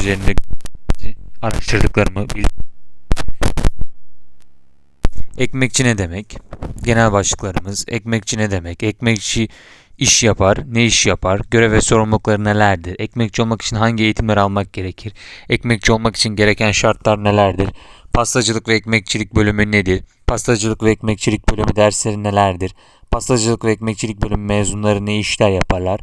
üzerinde araştırdıklarımı Ekmekçi ne demek? Genel başlıklarımız. Ekmekçi ne demek? Ekmekçi iş yapar, ne iş yapar? Görev ve sorumlulukları nelerdir? Ekmekçi olmak için hangi eğitimler almak gerekir? Ekmekçi olmak için gereken şartlar nelerdir? Pastacılık ve ekmekçilik bölümü nedir? Pastacılık ve ekmekçilik bölümü dersleri nelerdir? Pastacılık ve ekmekçilik bölümü mezunları ne işler yaparlar?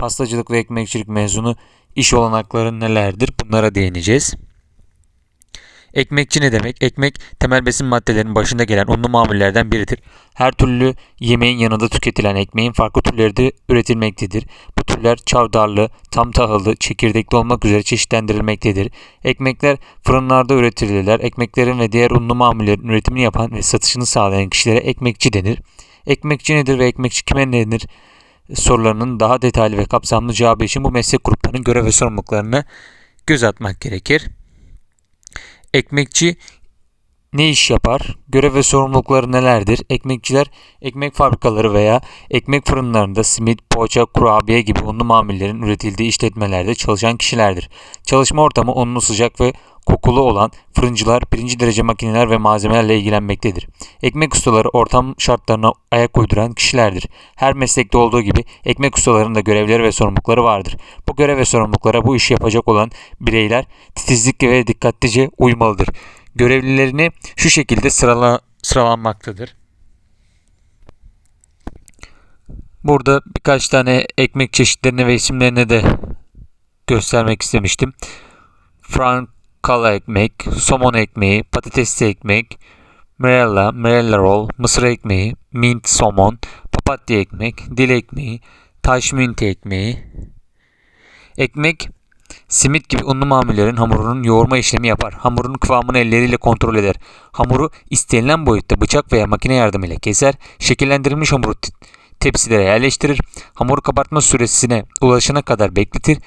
Pastacılık ve ekmekçilik mezunu iş olanakları nelerdir? Bunlara değineceğiz. Ekmekçi ne demek? Ekmek temel besin maddelerinin başında gelen unlu mamullerden biridir. Her türlü yemeğin yanında tüketilen ekmeğin farklı türleri de üretilmektedir. Bu türler çavdarlı, tam tahıllı, çekirdekli olmak üzere çeşitlendirilmektedir. Ekmekler fırınlarda üretilirler. Ekmeklerin ve diğer unlu mamullerin üretimini yapan ve satışını sağlayan kişilere ekmekçi denir. Ekmekçi nedir ve ekmekçi kime denir? Sorularının daha detaylı ve kapsamlı cevabı için bu meslek gruplarının görev ve sorumluluklarına göz atmak gerekir. Ekmekçi ne iş yapar? Görev ve sorumlulukları nelerdir? Ekmekçiler ekmek fabrikaları veya ekmek fırınlarında simit, poğaça, kurabiye gibi unlu mamullerin üretildiği işletmelerde çalışan kişilerdir. Çalışma ortamı unlu sıcak ve kokulu olan fırıncılar birinci derece makineler ve malzemelerle ilgilenmektedir. Ekmek ustaları ortam şartlarına ayak uyduran kişilerdir. Her meslekte olduğu gibi ekmek ustalarının da görevleri ve sorumlulukları vardır. Bu görev ve sorumluluklara bu işi yapacak olan bireyler titizlikle ve dikkatlice uymalıdır. Görevlilerini şu şekilde sırala, sıralanmaktadır. Burada birkaç tane ekmek çeşitlerini ve isimlerini de göstermek istemiştim. Frank kala ekmek, somon ekmeği, patatesli ekmek, morella, morella roll, mısır ekmeği, mint somon, papatya ekmek, dil ekmeği, taş minti ekmeği. Ekmek Simit gibi unlu mamullerin hamurunun yoğurma işlemi yapar. Hamurun kıvamını elleriyle kontrol eder. Hamuru istenilen boyutta bıçak veya makine yardımıyla keser. Şekillendirilmiş hamuru tepsilere yerleştirir. Hamuru kabartma süresine ulaşana kadar bekletir.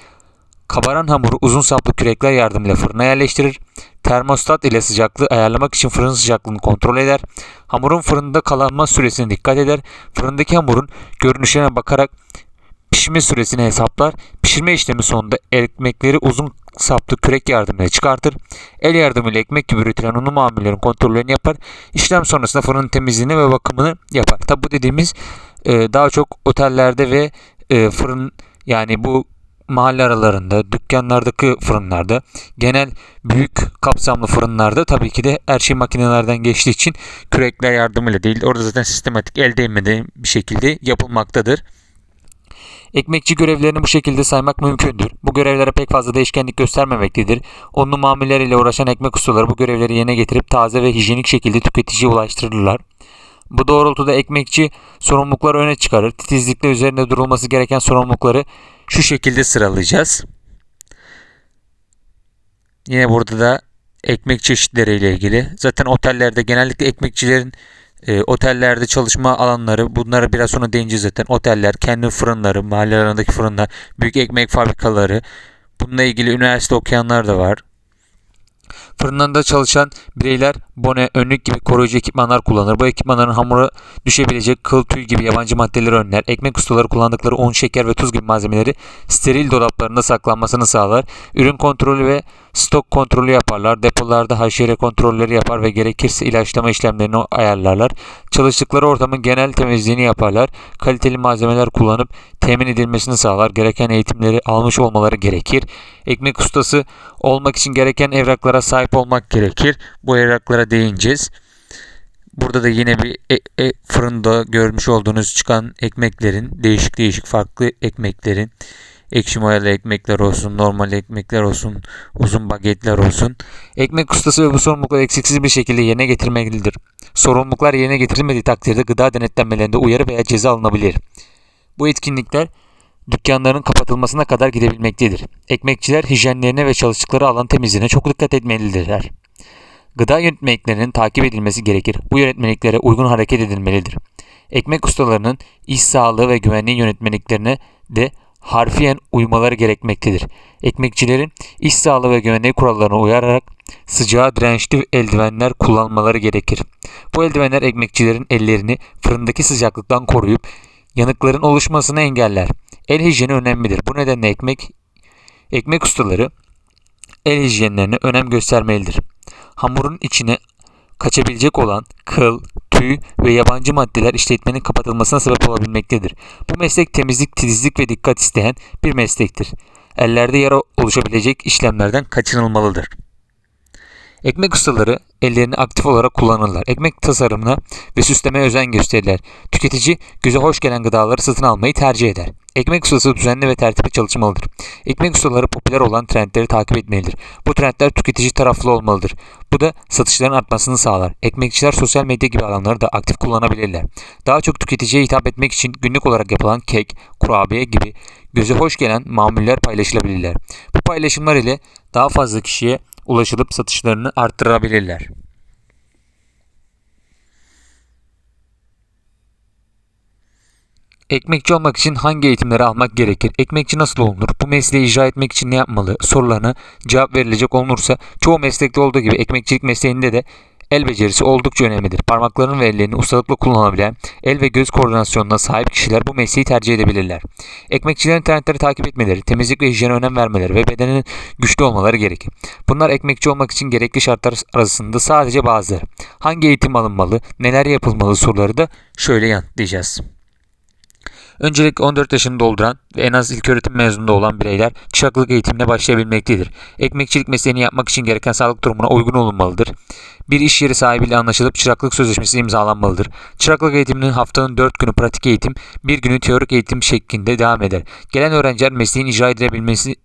Kabaran hamuru uzun saplı kürekler yardımıyla fırına yerleştirir. Termostat ile sıcaklığı ayarlamak için fırın sıcaklığını kontrol eder. Hamurun fırında kalanma süresine dikkat eder. Fırındaki hamurun görünüşüne bakarak pişme süresini hesaplar. Pişirme işlemi sonunda ekmekleri uzun saplı kürek yardımıyla çıkartır. El yardımıyla ekmek gibi üretilen unlu mamullerin kontrollerini yapar. İşlem sonrasında fırının temizliğini ve bakımını yapar. Tabi bu dediğimiz e, daha çok otellerde ve e, fırın yani bu mahalle aralarında, dükkanlardaki fırınlarda, genel büyük kapsamlı fırınlarda tabii ki de her şey makinelerden geçtiği için kürekler yardımıyla değil. Orada zaten sistematik el değmeden bir şekilde yapılmaktadır. Ekmekçi görevlerini bu şekilde saymak mümkündür. Bu görevlere pek fazla değişkenlik göstermemektedir. Onlu mamuller ile uğraşan ekmek ustaları bu görevleri yerine getirip taze ve hijyenik şekilde tüketiciye ulaştırırlar. Bu doğrultuda ekmekçi sorumlulukları öne çıkarır. Titizlikle üzerinde durulması gereken sorumlulukları şu şekilde sıralayacağız. Yine burada da ekmek çeşitleriyle ilgili. Zaten otellerde genellikle ekmekçilerin e, otellerde çalışma alanları bunlara biraz sonra değineceğiz zaten. Oteller, kendi fırınları, mahalle arasındaki fırınlar, büyük ekmek fabrikaları. Bununla ilgili üniversite okuyanlar da var. Fırınında çalışan bireyler bone, önlük gibi koruyucu ekipmanlar kullanır. Bu ekipmanların hamura düşebilecek kıl, tüy gibi yabancı maddeleri önler. Ekmek ustaları kullandıkları un, şeker ve tuz gibi malzemeleri steril dolaplarında saklanmasını sağlar. Ürün kontrolü ve stok kontrolü yaparlar. Depolarda haşere kontrolleri yapar ve gerekirse ilaçlama işlemlerini ayarlarlar. Çalıştıkları ortamın genel temizliğini yaparlar. Kaliteli malzemeler kullanıp temin edilmesini sağlar. Gereken eğitimleri almış olmaları gerekir. Ekmek ustası olmak için gereken evraklara sahip olmak gerekir. Bu evraklara değineceğiz. Burada da yine bir e, e, fırında görmüş olduğunuz çıkan ekmeklerin, değişik değişik farklı ekmeklerin, ekşi mayalı ekmekler olsun, normal ekmekler olsun, uzun bagetler olsun. Ekmek ustası ve bu sorumlulukları eksiksiz bir şekilde yerine getirmelidir. Sorumluluklar yerine getirilmediği takdirde gıda denetlenmelerinde uyarı veya ceza alınabilir. Bu etkinlikler dükkanların kapatılmasına kadar gidebilmektedir. Ekmekçiler hijyenlerine ve çalıştıkları alan temizliğine çok dikkat etmelidirler. Gıda yönetmeliklerinin takip edilmesi gerekir. Bu yönetmeliklere uygun hareket edilmelidir. Ekmek ustalarının iş sağlığı ve güvenliği yönetmeliklerine de harfiyen uymaları gerekmektedir. Ekmekçilerin iş sağlığı ve güvenliği kurallarına uyarak sıcağa dirençli eldivenler kullanmaları gerekir. Bu eldivenler ekmekçilerin ellerini fırındaki sıcaklıktan koruyup yanıkların oluşmasını engeller. El hijyeni önemlidir. Bu nedenle ekmek ekmek ustaları el hijyenlerine önem göstermelidir. Hamurun içine kaçabilecek olan kıl, tüy ve yabancı maddeler işletmenin kapatılmasına sebep olabilmektedir. Bu meslek temizlik, titizlik ve dikkat isteyen bir meslektir. Ellerde yara oluşabilecek işlemlerden kaçınılmalıdır. Ekmek ustaları ellerini aktif olarak kullanırlar. Ekmek tasarımına ve süslemeye özen gösterirler. Tüketici göze hoş gelen gıdaları satın almayı tercih eder. Ekmek ustası düzenli ve tertipli çalışmalıdır. Ekmek ustaları popüler olan trendleri takip etmelidir. Bu trendler tüketici taraflı olmalıdır. Bu da satışların artmasını sağlar. Ekmekçiler sosyal medya gibi alanları da aktif kullanabilirler. Daha çok tüketiciye hitap etmek için günlük olarak yapılan kek, kurabiye gibi göze hoş gelen mamuller paylaşılabilirler. Bu paylaşımlar ile daha fazla kişiye ulaşılıp satışlarını arttırabilirler. Ekmekçi olmak için hangi eğitimleri almak gerekir? Ekmekçi nasıl olunur? Bu mesleği icra etmek için ne yapmalı? Sorularına cevap verilecek olursa çoğu meslekte olduğu gibi ekmekçilik mesleğinde de el becerisi oldukça önemlidir. Parmaklarını ve ellerini ustalıkla kullanabilen, el ve göz koordinasyonuna sahip kişiler bu mesleği tercih edebilirler. Ekmekçilerin trendleri takip etmeleri, temizlik ve hijyene önem vermeleri ve bedeninin güçlü olmaları gerekir. Bunlar ekmekçi olmak için gerekli şartlar arasında sadece bazıları. Hangi eğitim alınmalı, neler yapılmalı soruları da şöyle yanıtlayacağız. Öncelik 14 yaşını dolduran ve en az ilköğretim mezununda olan bireyler çıraklık eğitimine başlayabilmektedir. Ekmekçilik mesleğini yapmak için gereken sağlık durumuna uygun olunmalıdır. Bir iş yeri sahibiyle anlaşılıp çıraklık sözleşmesi imzalanmalıdır. Çıraklık eğitiminin haftanın 4 günü pratik eğitim, 1 günü teorik eğitim şeklinde devam eder. Gelen öğrenciler mesleğin icra edilebilmesi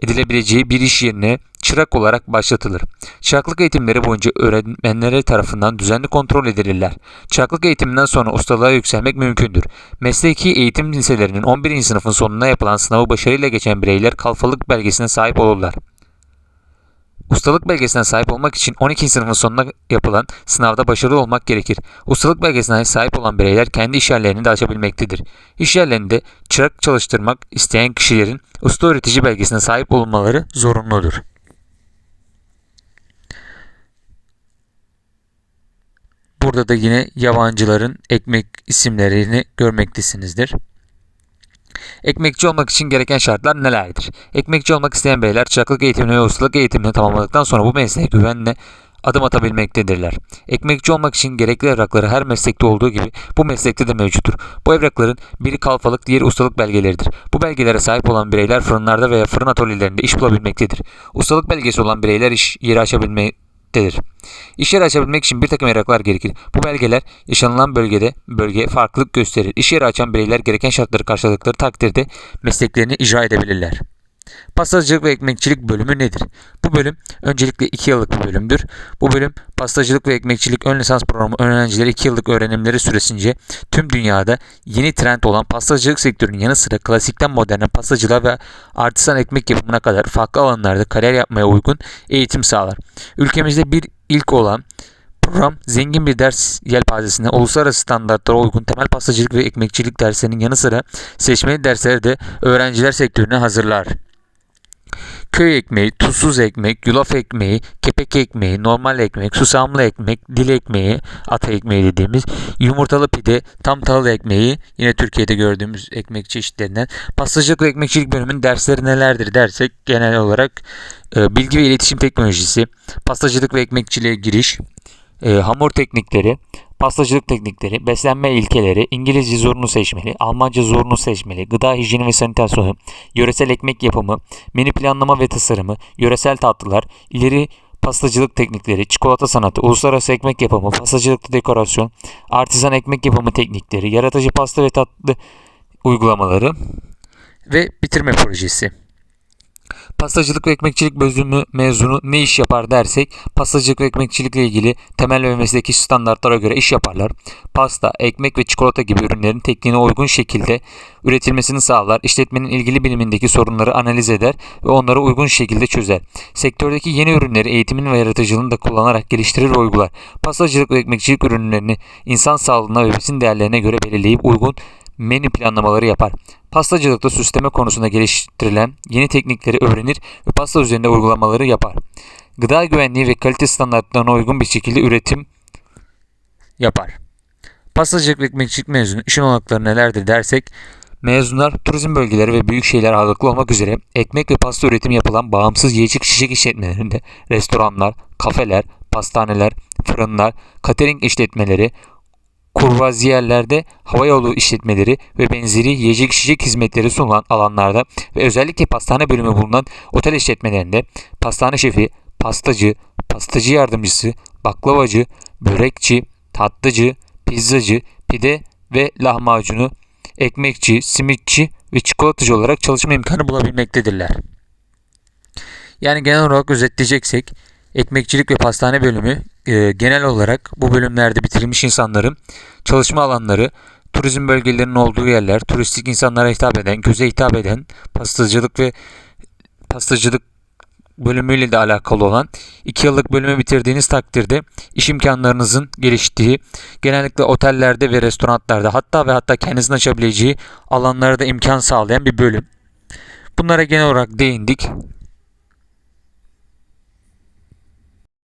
edilebileceği bir iş yerine çırak olarak başlatılır. Çıraklık eğitimleri boyunca öğretmenleri tarafından düzenli kontrol edilirler. Çıraklık eğitiminden sonra ustalığa yükselmek mümkündür. Mesleki eğitim liselerinin 11. sınıfın sonuna yapılan sınavı başarıyla geçen bireyler kalfalık belgesine sahip olurlar. Ustalık belgesine sahip olmak için 12. sınıfın sonuna yapılan sınavda başarılı olmak gerekir. Ustalık belgesine sahip olan bireyler kendi iş yerlerini de açabilmektedir. İş yerlerinde çırak çalıştırmak isteyen kişilerin usta öğretici belgesine sahip olmaları zorunludur. Burada da yine yabancıların ekmek isimlerini görmektesinizdir. Ekmekçi olmak için gereken şartlar nelerdir? Ekmekçi olmak isteyen bireyler çıraklık eğitimini ve ustalık eğitimini tamamladıktan sonra bu mesleğe güvenle adım atabilmektedirler. Ekmekçi olmak için gerekli evrakları her meslekte olduğu gibi bu meslekte de mevcuttur. Bu evrakların biri kalfalık, diğeri ustalık belgeleridir. Bu belgelere sahip olan bireyler fırınlarda veya fırın atölyelerinde iş bulabilmektedir. Ustalık belgesi olan bireyler iş yeri açabilmektedir demektedir. İş yeri açabilmek için bir takım evraklar gerekir. Bu belgeler yaşanılan bölgede bölge farklılık gösterir. İş yeri açan bireyler gereken şartları karşıladıkları takdirde mesleklerini icra edebilirler. Pastacılık ve ekmekçilik bölümü nedir? Bu bölüm öncelikle 2 yıllık bir bölümdür. Bu bölüm pastacılık ve ekmekçilik ön lisans programı öğrencileri 2 yıllık öğrenimleri süresince tüm dünyada yeni trend olan pastacılık sektörünün yanı sıra klasikten moderne pastacılığa ve artisan ekmek yapımına kadar farklı alanlarda kariyer yapmaya uygun eğitim sağlar. Ülkemizde bir ilk olan Program zengin bir ders yelpazesine uluslararası standartlara uygun temel pastacılık ve ekmekçilik derslerinin yanı sıra seçmeli dersleri de öğrenciler sektörüne hazırlar köy ekmeği, tuzsuz ekmek, yulaf ekmeği, kepek ekmeği, normal ekmek, susamlı ekmek, dil ekmeği, ata ekmeği dediğimiz, yumurtalı pide, tam tahıl ekmeği, yine Türkiye'de gördüğümüz ekmek çeşitlerinden. Pastacılık ve ekmekçilik bölümünün dersleri nelerdir dersek genel olarak e, bilgi ve iletişim teknolojisi, pastacılık ve ekmekçiliğe giriş, e, hamur teknikleri, pastacılık teknikleri, beslenme ilkeleri, İngilizce zorunlu seçmeli, Almanca zorunlu seçmeli, gıda hijyeni ve sanitasyonu, yöresel ekmek yapımı, menü planlama ve tasarımı, yöresel tatlılar, ileri pastacılık teknikleri, çikolata sanatı, uluslararası ekmek yapımı, pastacılıkta dekorasyon, artizan ekmek yapımı teknikleri, yaratıcı pasta ve tatlı uygulamaları ve bitirme projesi. Pastacılık ve ekmekçilik bölümü mezunu ne iş yapar dersek, pastacılık ve ekmekçilikle ilgili temel ve mesleki standartlara göre iş yaparlar. Pasta, ekmek ve çikolata gibi ürünlerin tekniğine uygun şekilde üretilmesini sağlar. İşletmenin ilgili bilimindeki sorunları analiz eder ve onları uygun şekilde çözer. Sektördeki yeni ürünleri eğitimin ve yaratıcılığını da kullanarak geliştirir ve uygular. Pastacılık ve ekmekçilik ürünlerini insan sağlığına ve besin değerlerine göre belirleyip uygun menü planlamaları yapar. Pastacılıkta süsleme konusunda geliştirilen yeni teknikleri öğrenir ve pasta üzerinde uygulamaları yapar. Gıda güvenliği ve kalite standartlarına uygun bir şekilde üretim yapar. Pastacılık ve ekmekçilik mezunu işin olanakları nelerdir dersek Mezunlar turizm bölgeleri ve büyük şehirler ağırlıklı olmak üzere ekmek ve pasta üretimi yapılan bağımsız yiyecek içecek işletmelerinde restoranlar, kafeler, pastaneler, fırınlar, catering işletmeleri, kurvaziyerlerde havayolu işletmeleri ve benzeri yiyecek içecek hizmetleri sunulan alanlarda ve özellikle pastane bölümü bulunan otel işletmelerinde pastane şefi, pastacı, pastacı yardımcısı, baklavacı, börekçi, tatlıcı, pizzacı, pide ve lahmacunu, ekmekçi, simitçi ve çikolatacı olarak çalışma imkanı bulabilmektedirler. Yani genel olarak özetleyeceksek ekmekçilik ve pastane bölümü e, genel olarak bu bölümlerde bitirilmiş insanların çalışma alanları, turizm bölgelerinin olduğu yerler, turistik insanlara hitap eden, göze hitap eden pastacılık ve pastacılık bölümüyle de alakalı olan 2 yıllık bölümü bitirdiğiniz takdirde iş imkanlarınızın geliştiği, genellikle otellerde ve restoranlarda hatta ve hatta kendinizin açabileceği alanlara da imkan sağlayan bir bölüm. Bunlara genel olarak değindik.